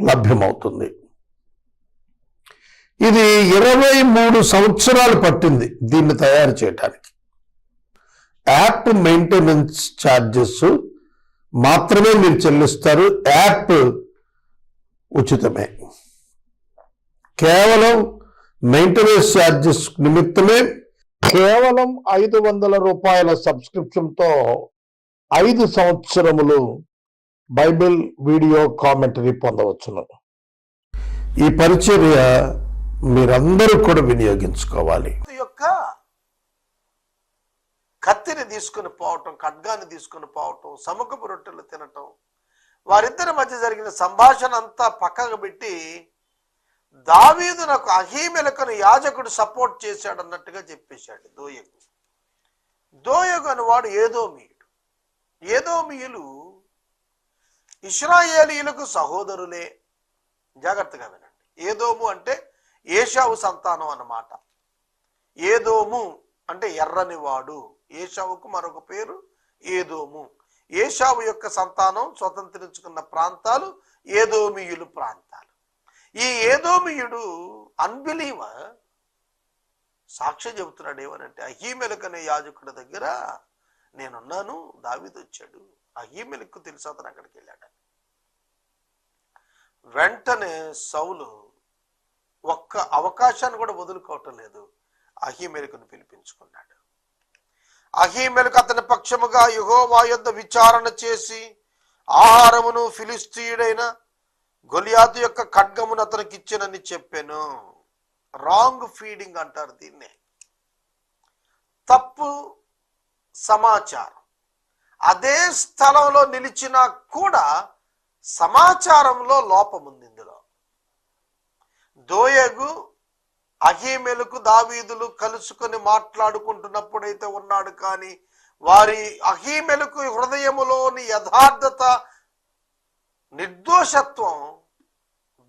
లభ్యమవుతుంది. ఇది ఇరవై మూడు సంవత్సరాలు పట్టింది దీన్ని తయారు చేయడానికి యాప్ మెయింటెనెన్స్ ఛార్జెస్ మాత్రమే మీరు చెల్లిస్తారు. యాప్ ఉచితమే. కేవలం మెయింటెనెన్స్ ఛార్జెస్ నిమిత్తమే కేవలం ఐదు వందల రూపాయల సబ్స్క్రిప్షన్తో ఐదు సంవత్సరములు బైబిల్ వీడియో కామెంటరీ పొందవచ్చును. ఈ పరిచర్య మీరందరూ కూడా వినియోగించుకోవాలి. యొక్క కత్తిని తీసుకుని పోవటం ఖడ్గాన్ని తీసుకుని పోవటం సముఖపు రొట్టెలు తినటం వారిద్దరి మధ్య జరిగిన సంభాషణ అంతా పక్కకు పెట్టి దావీదు నాకు అహీమెలకను యాజకుడు సపోర్ట్ చేశాడు అన్నట్టుగా చెప్పేశాడు దోయగు. దోయగు మీడు ఏదో మీయులు ఇస్రాయేలీలకు సహోదరులే. జాగ్రత్తగా వినండి. ఏదోము అంటే ఏషావు సంతానం అన్నమాట. ఏదోము అంటే ఎర్రని వాడు ఏషావుకు మరొక పేరు ఏదోము. ఏషావు యొక్క సంతానం స్వతంత్రించుకున్న ప్రాంతాలు ఏదోమియులు ప్రాంతాలు. ఈ ఏదోమియుడు అన్బిలీవర్ సాక్ష్యం చెబుతున్నాడు ఏమనంటే అహీమెలకనే యాజకుడి దగ్గర నేనున్నాను దావిదొచ్చాడు ఆ ఈమెలకు తెలుసు అతను అక్కడికి వెళ్ళాడు. వెంటనే సౌలు ఒక్క అవకాశాన్ని కూడా వదులుకోవటం లేదు. అహీమెలకును పిలిపించుకున్నాడు. అహీమెలకు అతని పక్షముగా యెహోవా యొద్ద విచారణ చేసి ఆహారమును ఫిలిస్తీయుడైన గొలియాదు యొక్క ఖడ్గమును అతనికి ఇచ్చినని చెప్పాను. రాంగ్ ఫీడింగ్ అంటారు దీన్నే. తప్పు సమాచారం. అదే స్థలంలో నిలిచినా కూడా సమాచారంలో లోపం ఉంది ఇందులో. దోయగు అహీమెలకు దావీదులు కలుసుకొని మాట్లాడుకుంటున్నప్పుడైతే ఉన్నాడు కానీ వారి అహీమెలకు హృదయములోని యథార్థత నిర్దోషత్వం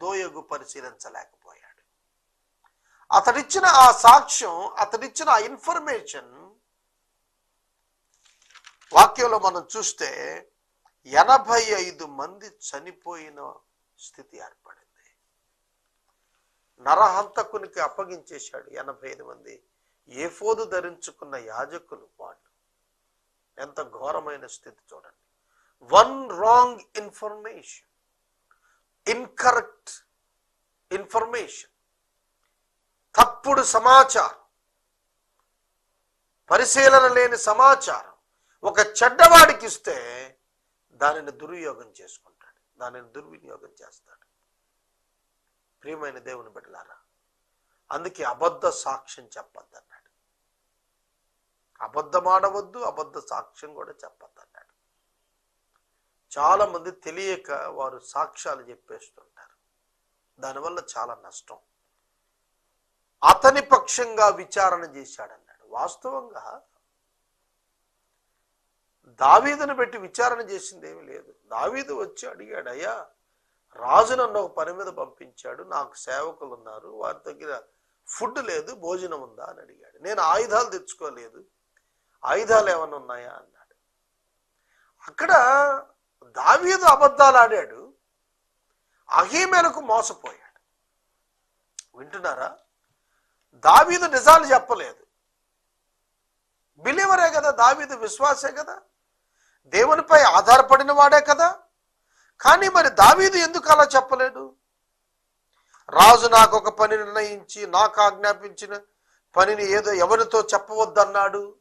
దోయగు పరిశీలించలేకపోయాడు. అతడిచ్చిన ఆ సాక్ష్యం అతడిచ్చిన ఆ ఇన్ఫర్మేషన్ వాక్యంలో మనం చూస్తే ఎనభై ఐదు మంది చనిపోయిన స్థితి ఏర్పడింది. నరహంతకునికి అప్పగించేశాడు ఎనభై ఐదు మంది. ఏఫోదు ధరించుకున్న యాజకులు వాళ్ళు. ఎంత ఘోరమైన స్థితి చూడండి. One wrong information incorrect information తప్పుడు సమాచారం. పరిశీలన లేని సమాచారం. ఒక చెడ్డవాడికి ఇస్తే దానిని దుర్వినియోగం చేసుకుంటాడు. దానిని దుర్వినియోగం చేస్తాడు. ప్రియమైన దేవుని బిడ్డలారా అందుకే అబద్ధ సాక్ష్యం చెప్పద్దు అన్నాడు అబద్ధమాడవద్దు అబద్ధ సాక్ష్యం కూడా చెప్పద్దు అన్నాడు చాలా మంది తెలియక వారు సాక్ష్యాలు చెప్పేస్తుంటారు. దానివల్ల చాలా నష్టం. అతని పక్షంగా విచారణ చేశాడన్నాడు. వాస్తవంగా దావీదును పెట్టి విచారణ చేసింది ఏమీ లేదు. దావీదు వచ్చి అడిగాడు అయ్యా రాజు నన్ను ఒక పని మీద పంపించాడు నాకు సేవకులు ఉన్నారు వారి దగ్గర ఫుడ్ లేదు భోజనం ఉందా? అని అడిగాడు. నేను ఆయుధాలు తెచ్చుకోలేదు ఆయుధాలు ఏమైనా ఉన్నాయా? అన్నాడు. అక్కడ దావీదు అబద్ధాలు ఆడాడు అహీమెలకు మోసపోయాడు. వింటున్నారా? దావీదు నిజాలు చెప్పలేదు. బిలీవరే కదా దావీదు విశ్వాసే కదా. దేవునిపై ఆధారపడిన వాడే కదా. కానీ మరి దావీదు ఎందుకు అలా చెప్పలేడు? రాజు నాకు ఒక పని నిర్ణయించి నాకు ఆజ్ఞాపించిన పనిని ఏదో ఎవరితో చెప్పవద్దన్నాడు.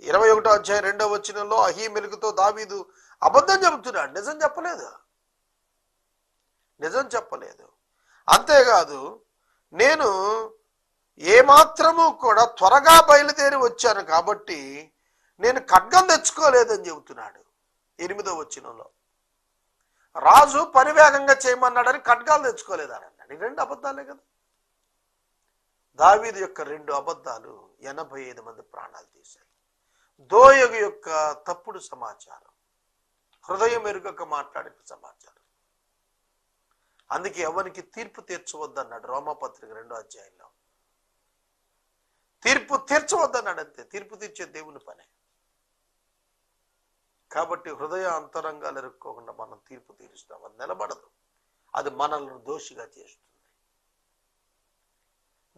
ఇరవై ఒకటో అధ్యాయం రెండో అహీ మెలుగుతో దావీదు అబద్ధం చెబుతున్నాడు. నిజం చెప్పలేదు. నిజం చెప్పలేదు. అంతేకాదు నేను ఏమాత్రము కూడా త్వరగా బయలుదేరి వచ్చాను కాబట్టి నేను ఖడ్గం తెచ్చుకోలేదని చెబుతున్నాడు. ఎనిమిదో వచనంలో. రాజు పరివేగంగా చేయమన్నాడని ఖడ్గాలు తెచ్చుకోలేదని అన్నాడు. ఈ రెండు అబద్ధాలే కదా. దావీది యొక్క రెండు అబద్ధాలు ఎనభై ఐదు మంది ప్రాణాలు తీశాయి. దోయగు యొక్క తప్పుడు సమాచారం హృదయం ఎరుగక మాట్లాడిన సమాచారం. అందుకే ఎవరికి తీర్పు తీర్చవద్దన్నాడు రోమపత్రిక రెండో అధ్యాయంలో. తీర్పు తీర్చవద్దన్నాడు అంతే. తీర్పు తీర్చే దేవుని పనే. కాబట్టి హృదయ అంతరంగాలు ఎరుక్కోకుండా మనం తీర్పు తీరుస్తాం. అది నిలబడదు. అది మనల్ని దోషిగా చేస్తుంది.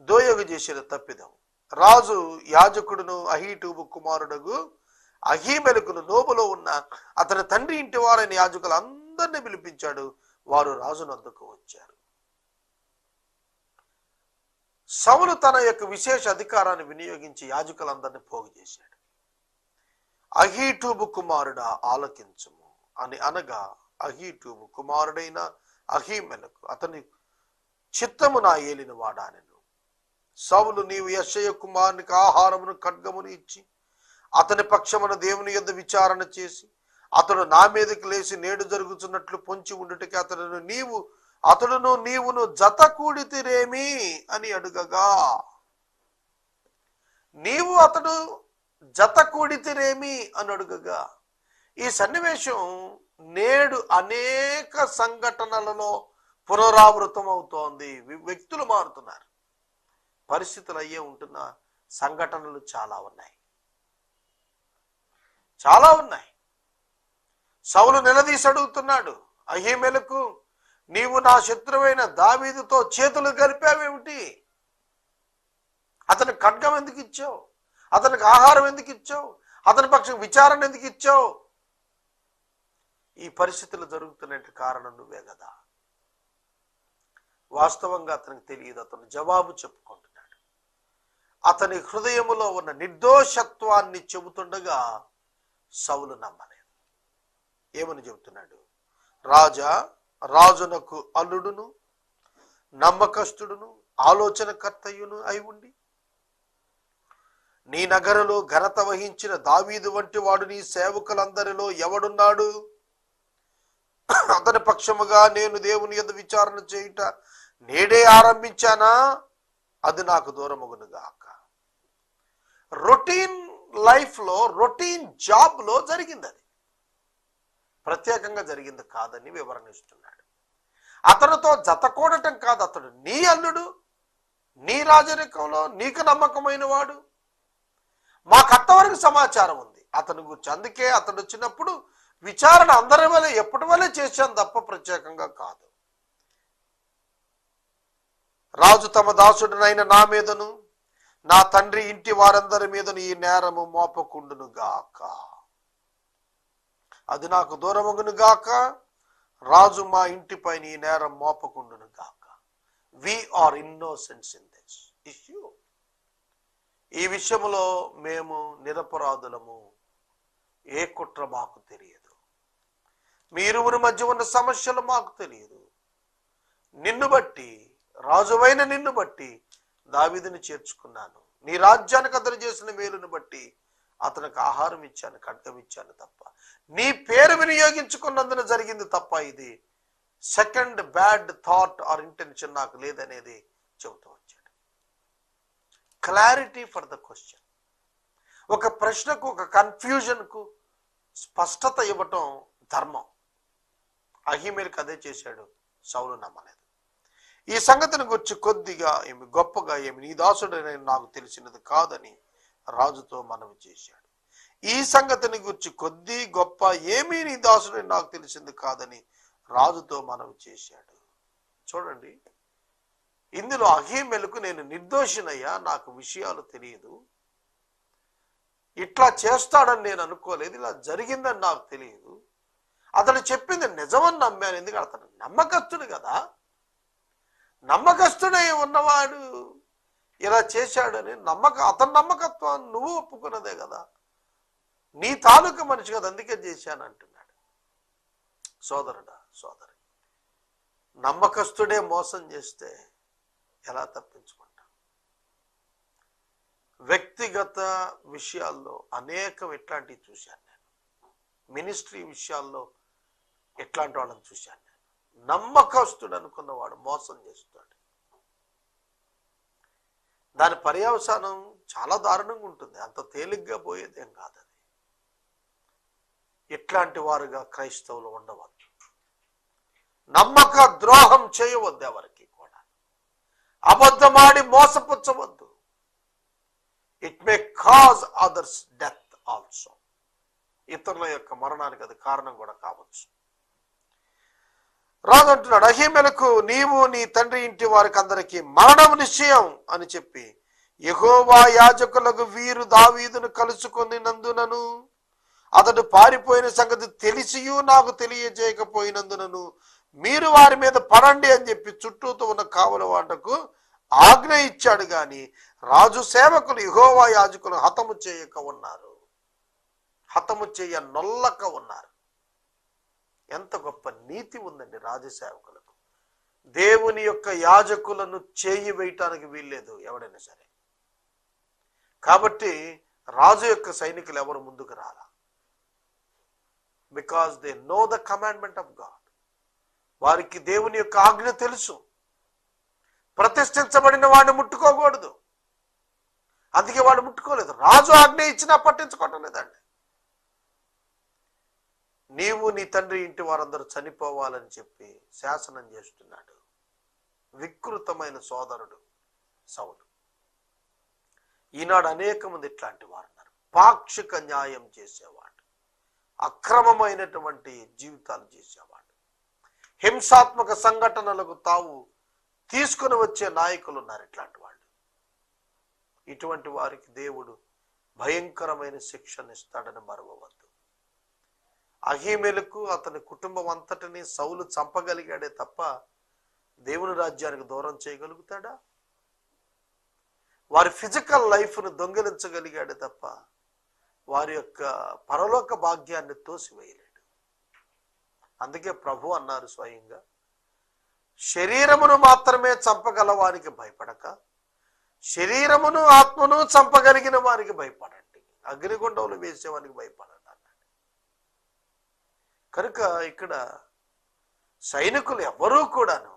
దోయగు చేసిన తప్పిదం. రాజు యాజకుడును అహీటూబు కుమారుడుగు అహీమెలకును నోబులో ఉన్న అతని తండ్రి ఇంటి వారైన యాజకులు పిలిపించాడు. వారు రాజునందుకు వచ్చారు. సౌలు తన యొక్క విశేష అధికారాన్ని వినియోగించి యాజకులందరినీ పోగు చేశాడు. అహీటూబు కుమారుడా ఆలకించుము అని అనగా అహీటూబు కుమారుడైన అహీమెలకు అతని చిత్తము నా ఏలిన వాడానెను సవులు నీవు యశయ కుమారునికి ఆహారమును ఖడ్గమును ఇచ్చి అతని పక్షమున దేవుని యొద్ విచారణ చేసి అతడు నా మీదకి లేచి నేడు జరుగుతున్నట్లు పొంచి ఉండుటకి అతడును నీవు అతడును నీవును జత కూడితిరేమి అని అడుగగా. నీవు అతడు జత కూడితిరేమి అని అడుగగా ఈ సన్నివేశం నేడు అనేక సంఘటనలలో పునరావృతం అవుతోంది వ్యక్తులు మారుతున్నారు. పరిస్థితులు అయ్యే ఉంటున్న సంఘటనలు చాలా ఉన్నాయి. చాలా ఉన్నాయి. సౌలు నిలదీసి అడుగుతున్నాడు అహీమెలకు నీవు నా శత్రువైన దావీదుతో చేతులు కలిపావేమిటి? అతను ఖడ్గం ఎందుకు ఇచ్చావు? అతనికి ఆహారం ఎందుకు ఇచ్చావు? అతని పక్షం విచారణ ఎందుకు ఇచ్చావు? ఈ పరిస్థితులు జరుగుతున్నట్టు కారణం నువ్వే కదా. వాస్తవంగా అతనికి తెలియదు అతను జవాబు చెప్పుకుంటున్నాడు. అతని హృదయములో ఉన్న నిర్దోషత్వాన్ని చెబుతుండగా సౌలు నమ్మలేదు. ఏమని చెబుతున్నాడు? రాజా రాజునకు అల్లుడును నమ్మకస్తుడును ఆలోచనకర్తయును అయి ఉండి నీ నగరలో ఘనత వహించిన దావీదు వంటి వాడు నీ సేవకులందరిలో ఎవడున్నాడు? అతని పక్షముగా నేను దేవుని యొద్ద విచారణ చేయుట నేడే ఆరంభించానా? అది నాకు దూరమగునుగాక రొటీన్ లైఫ్లో రొటీన్ జాబ్లో జరిగింది అది ప్రత్యేకంగా జరిగింది కాదని వివరణ ఇస్తున్నాడు అతనితో జతకూడటం కాదు. అతడు నీ అల్లుడు నీ రాజరికంలో నీకు నమ్మకమైన వాడు మాకంతవరకు సమాచారం ఉంది. అతని గురించి అందుకే అతడు వచ్చినప్పుడు విచారణ అందరి వల్ల ఎప్పటి వల్లే చేశాను తప్ప ప్రత్యేకంగా కాదు. రాజు తమ దాసుడునైన నా మీదను నా తండ్రి ఇంటి వారందరి మీదను ఈ నేరము మోపకుండును గాక. అది నాకు దూరమగును గాక రాజు మా ఇంటిపైన ఈ నేరం మోపకుండును గాక. We are innocence in this issue ఈ విషయంలో మేము నిరపరాధులము. ఏ కుట్ర మాకు తెలియదు. మీరువురి మధ్య ఉన్న సమస్యలు మాకు తెలియదు. నిన్ను బట్టి రాజువైన నిన్ను బట్టి దావీదుని చేర్చుకున్నాను. నీ రాజ్యానికి అతను చేసిన మేలును బట్టి అతనికి ఆహారం ఇచ్చాను ఖడ్గం ఇచ్చాను తప్ప. నీ పేరు వినియోగించుకున్నందున జరిగింది తప్ప ఇది second bad thought or intention నాకు లేదనేది చెబుతూ వచ్చాను. క్లారిటీ ఫర్ ద క్వశ్చన్ ఒక ప్రశ్నకు ఒక కన్ఫ్యూజన్కు స్పష్టత ఇవ్వటం ధర్మం. అహిమేలకు అదే చేశాడు సౌలు నమ్మలేదు. ఈ సంగతిని గురించి కొద్దిగా ఏమి గొప్పగా ఏమి నీ దాసుడని నాకు తెలిసినది కాదని రాజుతో మనవి చేశాడు. ఈ సంగతిని గురించి కొద్ది గొప్ప ఏమీ నీ దాసుడని నాకు తెలిసింది కాదని రాజుతో మనవి చేశాడు. చూడండి. ఇందులో అహీమెలకు నేను నిర్దోషినయ్యా నాకు విషయాలు తెలియదు. ఇట్లా చేస్తాడని నేను అనుకోలేదు ఇలా జరిగిందని నాకు తెలియదు. అతను చెప్పింది నిజమని నమ్మాను ఎందుకంటే అతను నమ్మకస్తుడు కదా. నమ్మకస్తుడై ఉన్నవాడు ఇలా చేశాడని నమ్మక అతని నమ్మకత్వాన్ని నువ్వు ఒప్పుకున్నదే కదా. నీ తాలూకా మనిషి కదా అందుకే చేశాను అంటున్నాడు. సోదరుడా సోదరి నమ్మకస్తుడే మోసం చేస్తే ఎలా తప్పించుకుంటాం? వ్యక్తిగత విషయాల్లో అనేకం ఇట్లాంటివి చూశాను నేను. మినిస్ట్రీ విషయాల్లో ఎట్లాంటి వాళ్ళని చూశాను నేను. నమ్మకస్తుడు అనుకున్నవాడు మోసం చేస్తాడు దాని పర్యవసానం చాలా దారుణంగా ఉంటుంది. అంత తేలిగ్గా పోయేదేం కాదు అది. ఇట్లాంటి వారుగా క్రైస్తవులు ఉండవద్దు. నమ్మక ద్రోహం చేయవద్దు ఎవరికి. అబద్ధమాడి మోసపుచ్చవద్దు. It may cause others death also ఇతరుల యొక్క మరణానికి అది కారణం కూడా కావచ్చు. రాదంటున్నాడు అహీమెలకు నీవు నీ తండ్రి ఇంటి వారికి అందరికి మరణం నిశ్చయం అని చెప్పి యహోవా యాజకులకు వీరు దావీదును కలుసుకుని నందునను. అతడు పారిపోయిన సంగతి తెలిసియు నాకు తెలియజేయకపోయినందునను మీరు వారి మీద పడండి అని చెప్పి చుట్టూతో ఉన్న కావల వాటకు ఆజ్ఞ ఇచ్చాడు గాని రాజు సేవకులు ఇహోవా యాజకులు హతము చేయక ఉన్నారు. హతము చేయ నొల్లక ఉన్నారు. ఎంత గొప్ప నీతి ఉందండి రాజసేవకులకు దేవుని యొక్క యాజకులను చేయి వేయటానికి వీల్లేదు ఎవడైనా సరే. కాబట్టి రాజు యొక్క సైనికులు ఎవరు ముందుకు రాలా? Because they know the commandment of God వారికి దేవుని యొక్క ఆజ్ఞ తెలుసు. ప్రతిష్ఠించబడిన వాడిని ముట్టుకోకూడదు. అందుకే వాడు ముట్టుకోలేదు. రాజు ఆజ్ఞ ఇచ్చినా పట్టించుకోవటం లేదండి. నీవు నీ తండ్రి ఇంటి వారందరూ చనిపోవాలని చెప్పి శాసనం చేస్తున్నాడు. వికృతమైన సోదరుడు సౌలు. ఈనాడు అనేక మంది ఇట్లాంటి వారు ఉన్నారు. పాక్షిక న్యాయం చేసేవాడు. అక్రమమైనటువంటి జీవితాలు చేసేవాడు. హింసాత్మక సంఘటనలకు తావు తీసుకుని వచ్చే నాయకులు ఉన్నారు ఇట్లాంటి వాళ్ళు. ఇటువంటి వారికి దేవుడు భయంకరమైన శిక్షణ ఇస్తాడని మరవవద్దు. అహీమెలకు అతని కుటుంబం అంతటిని సౌలు చంపగలిగాడే తప్ప దేవుని రాజ్యానికి దూరం చేయగలుగుతాడా? వారి ఫిజికల్ లైఫ్ను దొంగిలించగలిగాడే తప్ప వారి యొక్క పరలోక భాగ్యాన్ని తోసివేయలేడు. అందుకే ప్రభు అన్నారు స్వయంగా శరీరమును మాత్రమే చంపగల వారికి భయపడక శరీరమును ఆత్మను చంపగలిగిన వారికి భయపడండి. అగ్నిగుండంలో వేసేవానికి భయపడండి అన్నాడు కనుక ఇక్కడ సైనికులు ఎవరూ కూడాను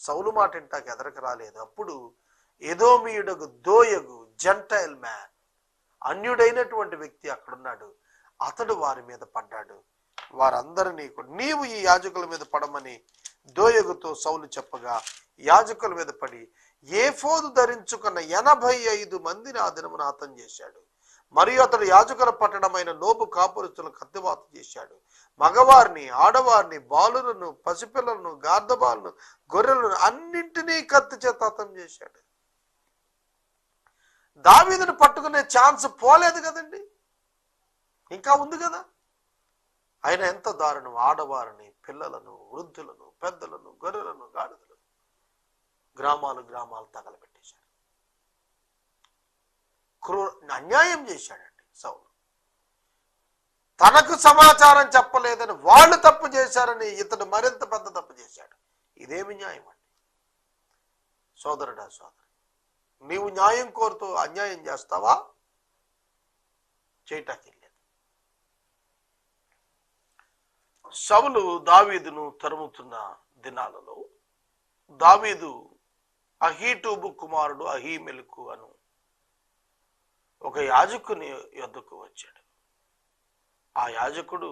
సౌలు మాట ఇంటాకి ఎదరకు రాలేదు. అప్పుడు ఎదోమియుడగు దోయగు జంటైల్ మ్యాన్ అన్యుడైనటువంటి వ్యక్తి అక్కడున్నాడు. అతడు వారి మీద పడ్డాడు. వారందరినీ నీవు ఈ యాజకుల మీద పడమని దోయగుతో సౌలు చెప్పగా యాజకుల మీద పడి ఏఫోదు ధరించుకున్న ఎనభై ఐదు మందిని ఆ దినమున హతం చేశాడు. మరియు అతడు యాజకుల పట్టణమైన నోపు కాపురస్తులను కత్తివాత చేశాడు. మగవారిని ఆడవారిని బాలులను పసిపిల్లలను గార్ధబాలను గొర్రెలను అన్నింటినీ కత్తి చేత హతం చేశాడు. దావీదును పట్టుకునే ఛాన్స్ పోలేదు కదండి? ఇంకా ఉంది కదా? ఆయన ఎంత దారుణం. ఆడవారిని పిల్లలను వృద్ధులను పెద్దలను గొర్రెలను గాడిదలను గ్రామాలు గ్రామాలు తగలబెట్టేశాడు క్రూ అన్యాయం చేశాడండి సౌలు. తనకు సమాచారం చెప్పలేదని వాళ్ళు తప్పు చేశారని ఇతడు మరింత పెద్ద తప్పు చేశాడు. ఇదేమి న్యాయం అండి? సోదరుడా సోదరు నీవు న్యాయం కోరుతూ అన్యాయం చేస్తావా? చేయటానికి లేదు సవులు దావీదును తరుముతున్న దినాలలో దావీదు అహీటూబు కుమారుడు అహీమెలుకు అను ఒక యాజకుని యొద్దకు వచ్చాడు. ఆ యాజకుడు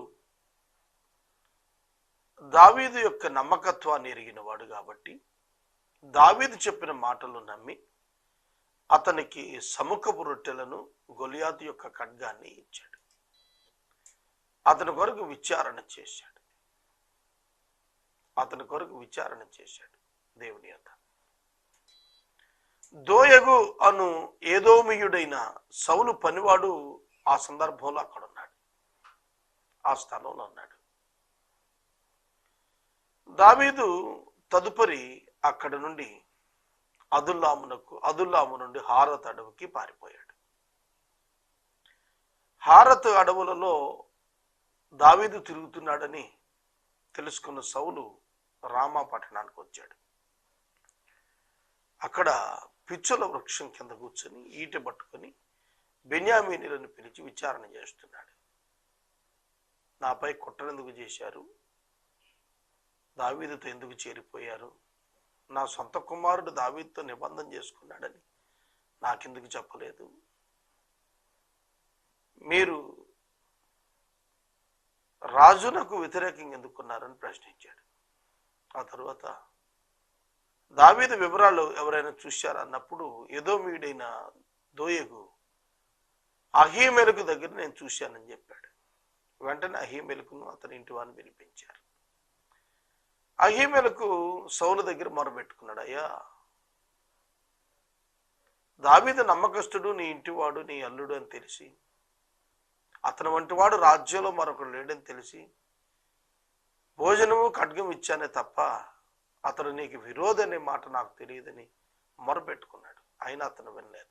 దావీదు యొక్క నమ్మకత్వాన్ని ఎరిగినవాడు కాబట్టి దావీదు చెప్పిన మాటలు నమ్మి అతనికి సముఖపు రొట్టెలను గొలియాతు యొక్క ఖడ్గాన్ని ఇచ్చాడు. అతని కొరకు విచారణ చేశాడు. అతని కొరకు విచారణ చేశాడు దేవుని యొక్క దోయగు అను ఏదోమియుడైన సౌలు పనివాడు ఆ సందర్భంలో అక్కడ ఉన్నాడు. ఆ స్థలంలో ఉన్నాడు. దావీదు తదుపరి అక్కడ నుండి అదుల్లామునకు అదుల్లాము నుండి హారత్ అడవికి పారిపోయాడు. హారత్ అడవులలో దావీదు తిరుగుతున్నాడని తెలుసుకున్న సౌలు రామా పట్టణానికి వచ్చాడు. అక్కడ పిచ్చుల వృక్షం కింద కూర్చొని ఈట పట్టుకొని బెన్యామీనులను పిలిచి విచారణ చేస్తున్నాడు. నాపై కుట్రనెందుకు చేశారు? దావీదుతో ఎందుకు చేరిపోయారు? నా సొంత కుమారుడు దావీదుతో నిబంధన చేసుకున్నాడని నాకెందుకు చెప్పలేదు? మీరు రాజునకు వ్యతిరేకంగా ఎందుకున్నారని ప్రశ్నించాడు. ఆ తర్వాత దావీదు వివరాలు ఎవరైనా చూశారా? అన్నప్పుడు ఏదో మీడైన దోయగు అహీమెలకు దగ్గర నేను చూశానని చెప్పాడు. వెంటనే అహీమెలకును అతని ఇంటి వారిని పిలిపించారు. అహీమెలకు సౌలు దగ్గర మొరబెట్టుకున్నాడు. అయ్యా దావీదు నమ్మకస్తుడు నీ ఇంటివాడు నీ అల్లుడు అని తెలిసి అతను వంటి వాడు రాజ్యంలో మరొకడు లేడని తెలిసి భోజనము ఖడ్గం ఇచ్చానే తప్ప అతడు నీకు విరోధి అనే మాట నాకు తెలియదని మొరపెట్టుకున్నాడు. అయినా అతను వినలేదు.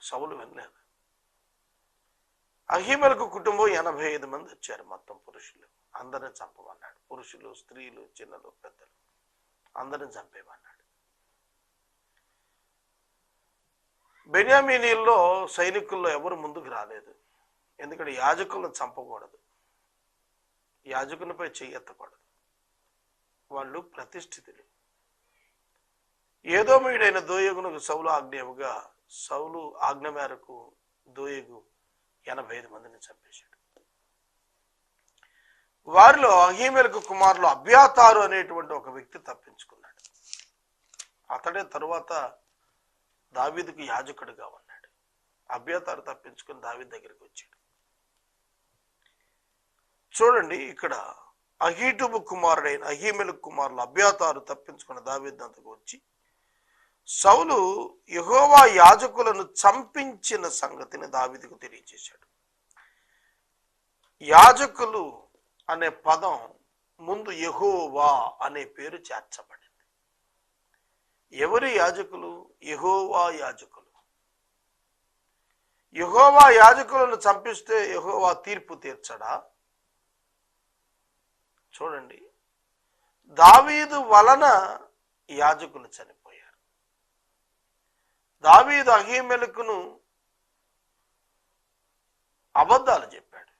సవులు వినలేదు. అహిమలకు కుటుంబం ఎనభై ఐదు మంది వచ్చారు మొత్తం పురుషులు. అందరిని చంపమన్నాడు. పురుషులు స్త్రీలు చిన్నలు పెద్దలు. అందరిని చంపేమన్నాడు బెన్యామీనీల్లో సైనికుల్లో ఎవరు ముందుకు రాలేదు. ఎందుకంటే యాజకులను చంపకూడదు. యాజకునిపై చెయ్యెత్తకూడదు. వాళ్ళు ప్రతిష్ఠితులు. ఏదో మీడైన దోయగునకు సౌలు ఆజ్ఞేయముగా సౌలు ఆజ్ఞ మేరకు దోయగు ఎనభై ఐదు మందిని చంపేశాడు. వారిలో అహీమేలకు కుమారులు అభ్యాతారు అనేటువంటి ఒక వ్యక్తి తప్పించుకున్నాడు. అతడే తరువాత దావీదుకు యాజకుడిగా ఉన్నాడు. అభ్యాతారు తప్పించుకుని దావీద్ దగ్గరికి వచ్చాడు. చూడండి ఇక్కడ అహీటుబు కుమారుడైన అహీమెలు కుమారులు అభ్యాతారు తప్పించుకున్న దావేదంతకు వచ్చి సౌలు యహోవా యాజకులను చంపించిన సంగతిని దావీదుకు తెలియజేశాడు. యాజకులు అనే పదం ముందు యహోవా అనే పేరు చేర్చబడింది. ఎవరి యాజకులు? యహోవా యాజకులు. యహోవా యాజకులను చంపిస్తే యహోవా తీర్పు తీర్చడా? చూడండి. దావీదు వలన యాజకులు చనిపోయారు. దావీదు అహీమెలకును అబద్ధాలు చెప్పాడు.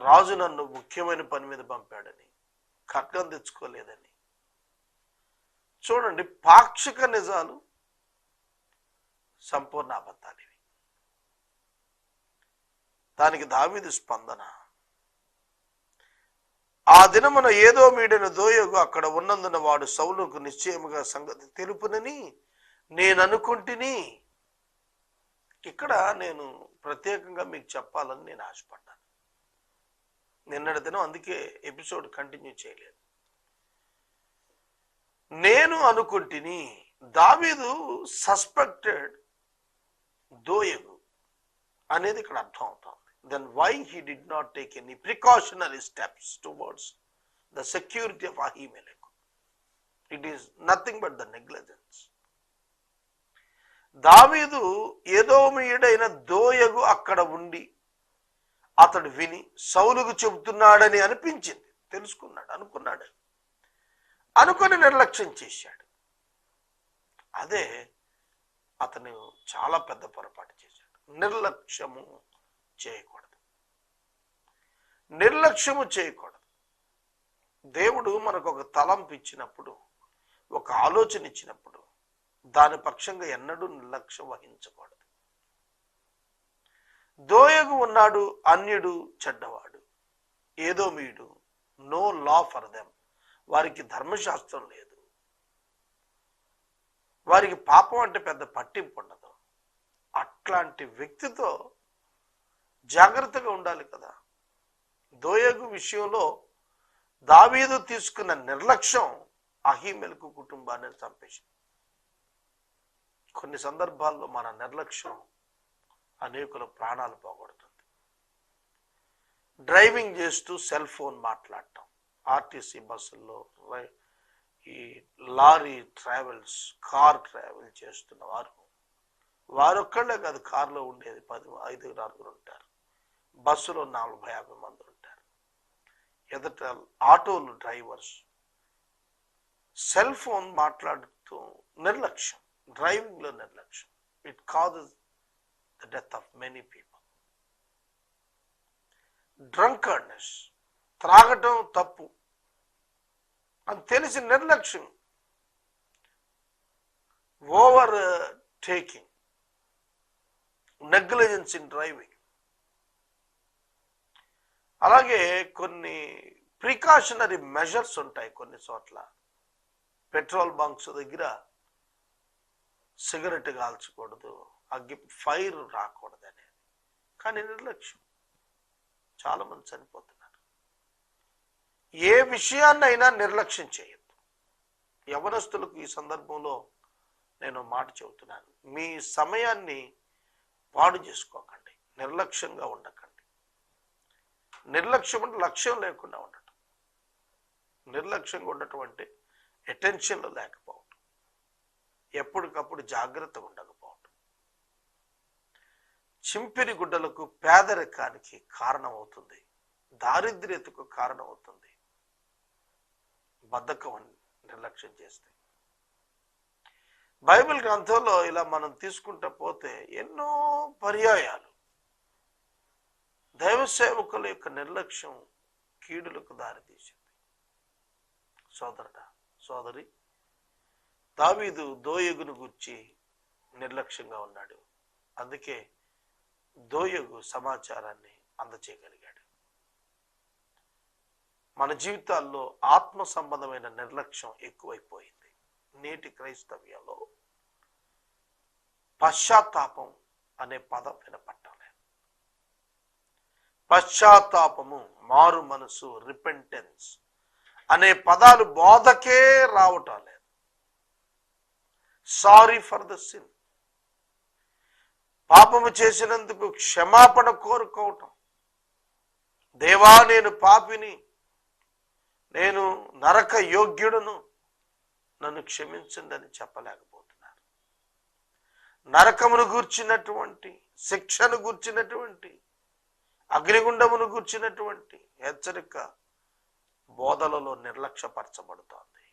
రాజు నన్ను ముఖ్యమైన పని మీద పంపాడని ఖడ్గం తెచ్చుకోలేదని. చూడండి పాక్షిక నిజాలు సంపూర్ణ అబద్ధాలు దానికి దావీదు స్పందన. ఆ దినమున ఏదో మీడిన దోయగు అక్కడ ఉన్నందున వాడు సౌలుకు నిశ్చయముగా సంగతి తెలుపునని నేను అనుకుంటుని ఇక్కడ నేను ప్రత్యేకంగా మీకు చెప్పాలని నేను ఆశపడ్డాను. నిన్నటి దినం అందుకే ఎపిసోడ్ కంటిన్యూ చేయలేదు. నేను అనుకుంటుని దావీదు సస్పెక్టెడ్ దోయగు అనేది ఇక్కడ అర్థం అవుతాం then why he did not take any precautionary steps towards the security of Ahimelech it is nothing but the negligence దావీదు ఏదో మీడైన దోయగు అక్కడ ఉండి అతడు విని సౌలుకు చెబుతున్నాడని అనిపించింది. తెలుసుకున్నాడు అనుకున్నాడు. అనుకొని నిర్లక్ష్యం చేశాడు. అదే అతను చాలా పెద్ద పొరపాటు చేశాడు. నిర్లక్ష్యము చేయకూడదు. నిర్లక్ష్యము చేయకూడదు. దేవుడు మనకు ఒక తలంపు ఇచ్చినప్పుడు ఒక ఆలోచన ఇచ్చినప్పుడు దాని పక్షంగా ఎన్నడూ నిర్లక్ష్యం వహించకూడదు. దోయగు ఉన్నాడు అన్యుడు చెడ్డవాడు ఏదో మీడు నో లా ఫర్ దెమ్ వారికి ధర్మశాస్త్రం లేదు. వారికి పాపం అంటే పెద్ద పట్టింపు ఉండదు. అట్లాంటి వ్యక్తితో జాగ్రత్తగా ఉండాలి కదా. దోయగు విషయంలో దావీదు తీసుకున్న నిర్లక్ష్యం అహిమెలకు కుటుంబాన్ని చంపేసింది. కొన్ని సందర్భాల్లో మన నిర్లక్ష్యం అనేకుల ప్రాణాలు పోగొడుతుంది. డ్రైవింగ్ చేస్తూ సెల్ ఫోన్ మాట్లాడటం ఆర్టీసీ బస్సుల్లో ఈ లారీ ట్రావెల్స్ కార్ ట్రావెల్ చేస్తున్న వారు వారొక్కళ్ళే కాదు కారులో ఉండేది పది ఐదుగురు ఆరుగురు ఉంటారు. బస్సులో నలభై యాభై మంది ఉంటారు. ఎదుట ఆటోలు డ్రైవర్స్. సెల్ ఫోన్ మాట్లాడుతూ నిర్లక్ష్యం డ్రైవింగ్లో నిర్లక్ష్యం. It causes the death of many people drunkenness త్రాగటం తప్పు. అని తెలిసి నిర్లక్ష్యం. Over taking negligence in driving అలాగే కొన్ని ప్రికాషనరీ మెజర్స్ ఉంటాయి కొన్ని చోట్ల. పెట్రోల్ బంక్స్ దగ్గర సిగరెట్ కాల్చకూడదు అగ్గి ఫైర్ రాకూడదు అనేది. కానీ నిర్లక్ష్యం. చాలామంది చనిపోతున్నారు. ఏ విషయాన్నైనా నిర్లక్ష్యం చేయొద్దు. యవనస్తులకు ఈ సందర్భంలో నేను మాట చెబుతున్నాను. మీ సమయాన్ని పాడు చేసుకోకండి. నిర్లక్ష్యంగా ఉండకండి. నిర్లక్ష్యం అంటే లక్ష్యం లేకుండా ఉండటం. నిర్లక్ష్యంగా ఉండటం అంటే లేకపోవటం. ఎప్పటికప్పుడు జాగ్రత్తగా ఉండకపోవటం. చింపిరి గుడ్డలకు పేదరికానికి కారణం అవుతుంది దారిద్ర్యతకు కారణం అవుతుంది బద్ధకం నిర్లక్ష్యం చేస్తే. బైబిల్ గ్రంథంలో ఇలా మనం తీసుకుంటూ పోతే ఎన్నో పర్యాయాలు. దైవ సేవకుల యొక్క నిర్లక్ష్యం కీడులకు దారితీసింది. సోదరుడా సోదరి దావీదు దోయగును గుర్చి నిర్లక్ష్యంగా ఉన్నాడు. అందుకే దోయగు సమాచారాన్ని అందచేయగలిగాడు. మన జీవితాల్లో ఆత్మ సంబంధమైన నిర్లక్ష్యం ఎక్కువైపోయింది. నేటి క్రైస్తవ్యంలో పశ్చాత్తాపం అనే పదం వినపట్ట పశ్చాత్తాపము మారు మనసు రిపెంటెన్స్ అనే పదాలు బోధకే రావటం లేదు. సారీ ఫర్ ద సిన్ పాపము చేసినందుకు క్షమాపణ కోరుకోవటం. దేవా నేను పాపిని నేను నరక యోగ్యుడును నన్ను క్షమించండి అని చెప్పలేకపోతున్నారు నరకమును గూర్చినటువంటి శిక్షను గూర్చినటువంటి అగ్నిగుండమును గూర్చినటువంటి హెచ్చరిక బోధలలో నిర్లక్ష్యపరచబడుతోంది.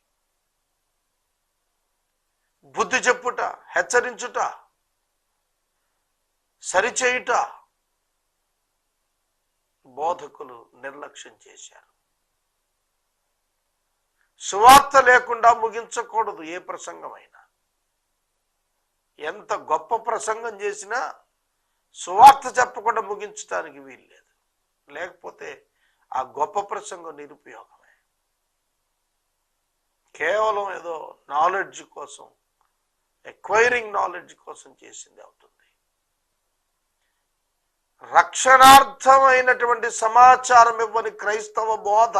బుద్ధి చెప్పుట హెచ్చరించుట సరిచేయుట బోధకులు నిర్లక్ష్యం చేశారు. సువార్త లేకుండా ముగించకూడదు ఏ ప్రసంగమైనా. ఎంత గొప్ప ప్రసంగం చేసినా సువార్త చెప్పకుండా ముగించడానికి వీలు లేదు లేకపోతే ఆ గొప్ప ప్రసంగం నిరుపయోగమే. కేవలం ఏదో నాలెడ్జ్ కోసం ఎక్వైరింగ్ నాలెడ్జ్ కోసం చేసింది అవుతుంది. రక్షణార్థమైనటువంటి సమాచారం ఇవ్వని క్రైస్తవ బోధ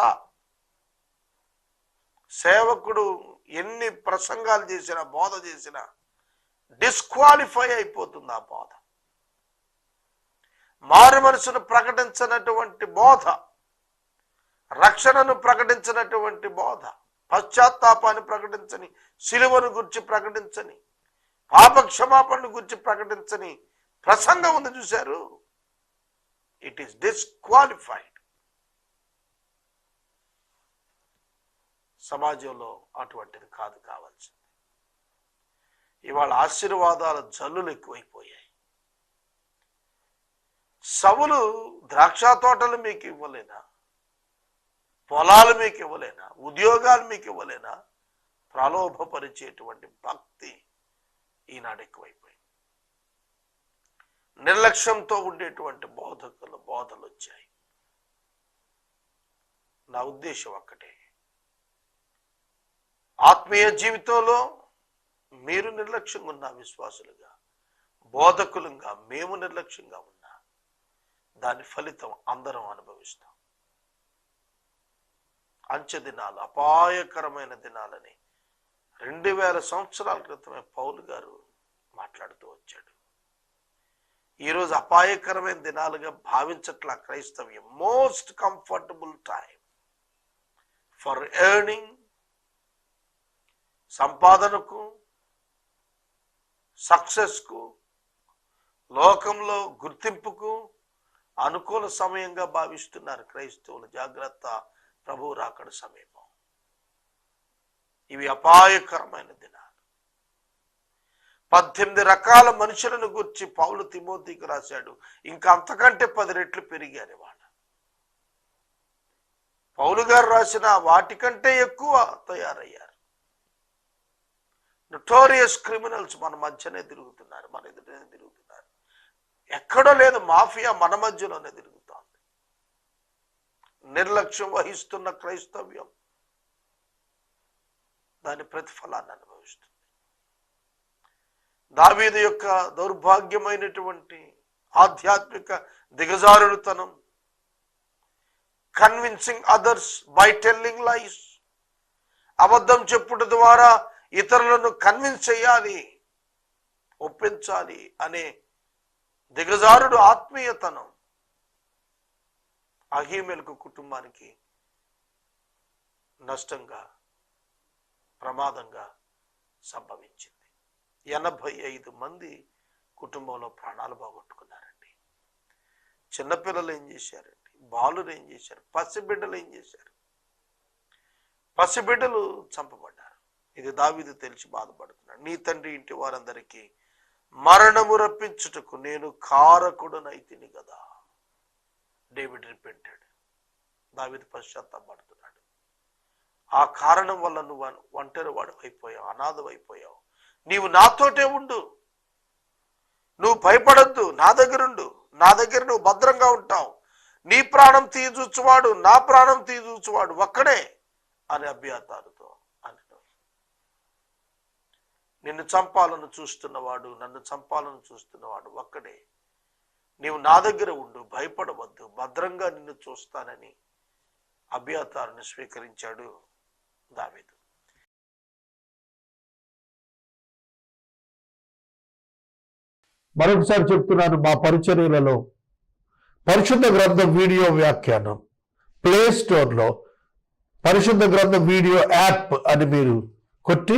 సేవకుడు ఎన్ని ప్రసంగాలు చేసినా బోధ చేసినా డిస్క్వాలిఫై అయిపోతుంది ఆ బోధ. మారు మనసును ప్రకటించినటువంటి బోధ రక్షణను ప్రకటించినటువంటి బోధ పశ్చాత్తాపాన్ని ప్రకటించని సిలువను గురించి ప్రకటించని పాప క్షమాపణను గురించి ప్రకటించని ప్రసంగం ఉంది చూశారు. ఇట్ ఈస్ డిస్క్వాలిఫైడ్ సమాజంలో అటువంటిది కాదు కావాల్సింది. ఇవాళ ఆశీర్వాదాల జల్లులు ఎక్కువైపోయాయి. సవులు ద్రాక్ష తోటలు మీకు ఇవ్వలేనా? పొలాలు మీకు ఇవ్వలేనా? ఉద్యోగాలు మీకు ఇవ్వలేనా? ప్రలోభపరిచేటువంటి భక్తి ఈనాడు ఎక్కువైపోయింది. నిర్లక్ష్యంతో ఉండేటువంటి బోధకులు బోధలు వచ్చాయి నా ఉద్దేశం ఒక్కటే. ఆత్మీయ జీవితంలో మీరు నిర్లక్ష్యంగా ఉన్న విశ్వాసులుగా బోధకులుగా మేము నిర్లక్ష్యంగా ఉన్నాం దాని ఫలితం అందరం అనుభవిస్తాం. అంచె దినాలు అపాయకరమైన దినాలని. రెండు వేల సంవత్సరాల క్రితమే పౌలు గారు మాట్లాడుతూ వచ్చాడు. ఈరోజు అపాయకరమైన దినాలుగా భావించట్ల క్రైస్తవ్యం most comfortable time for earning సంపాదనకు సక్సెస్కు లోకంలో గుర్తింపుకు అనుకూల సమయంగా భావిస్తున్నారు క్రైస్తవులు. జాగ్రత్త ప్రభు రాకడ సమీపం. ఇవి అపాయకరమైన దినాలు. పద్దెనిమిది రకాల మనుషులను గురించి పౌలు తిమోతికి రాశాడు. ఇంకా అంతకంటే పది రెట్లు పెరిగారు వాళ్ళ పౌలు గారు రాసిన వాటికంటే ఎక్కువ తయారయ్యారు. నొటోరియస్ క్రిమినల్స్ మన మధ్యనే తిరుగుతున్నారు. మన ఎదుటనే తిరుగుతున్నారు. ఎక్కడో లేదు మాఫియా మన మధ్యలోనే తిరుగుతోంది. నిర్లక్ష్యం వహిస్తున్న క్రైస్తవ్యం దాని ప్రతిఫలాన్ని అనుభవిస్తుంది. దావీదు యొక్క దౌర్భాగ్యమైనటువంటి ఆధ్యాత్మిక దిగజారుడుతనం convincing others by telling life అబద్ధం చెప్పుట ద్వారా ఇతరులను కన్విన్స్ చేయాలి ఒప్పించాలి అనే దిగజారుడు ఆత్మీయతనం అహీమెలకు కుటుంబానికి నష్టంగా ప్రమాదంగా సంభవించింది. ఎనభై ఐదు మంది కుటుంబంలో ప్రాణాలు బాగొట్టుకున్నారండి చిన్నపిల్లలు ఏం చేశారండి? బాలురు ఏం చేశారు? పసిబిడ్డలు ఏం చేశారు? పసిబిడ్డలు చంపబడ్డారు. ఇది దావిది తెలిసి బాధపడుతున్నాడు. నీ తండ్రి ఇంటి వారందరికీ మరణము రప్పించుటకు నేను కారకుడనైతిని కదా. David repented. దావిది పశ్చాత్తాపడుతున్నాడు ఆ కారణం వల్ల నువ్వు ఒంటరి వాడు అయిపోయావు అనాథం అయిపోయావు నీవు నాతోటే ఉండు. నువ్వు భయపడద్దు నా దగ్గరుండు. నా దగ్గర నువ్వు భద్రంగా ఉంటావు. నీ ప్రాణం తీయచూచువాడు నా ప్రాణం తీయచూచువాడు ఒక్కడే అని అభ్యాతారుతో నిన్ను చంపాలను చూస్తున్నవాడు నన్ను చంపాలను చూస్తున్నవాడు ఒక్కడే. నీవు నా దగ్గర ఉండు భయపడవద్దు భద్రంగా నిన్ను చూస్తానని అభ్యాతారుని స్వీకరించాడు దావేదు. మరొకసారి చెప్తున్నాను మా పరిచర్యలలో. పరిశుద్ధ గ్రంథం వీడియో వ్యాఖ్యానం. ప్లే స్టోర్లో పరిశుద్ధ గ్రంథం వీడియో యాప్ అని మీరు కొట్టి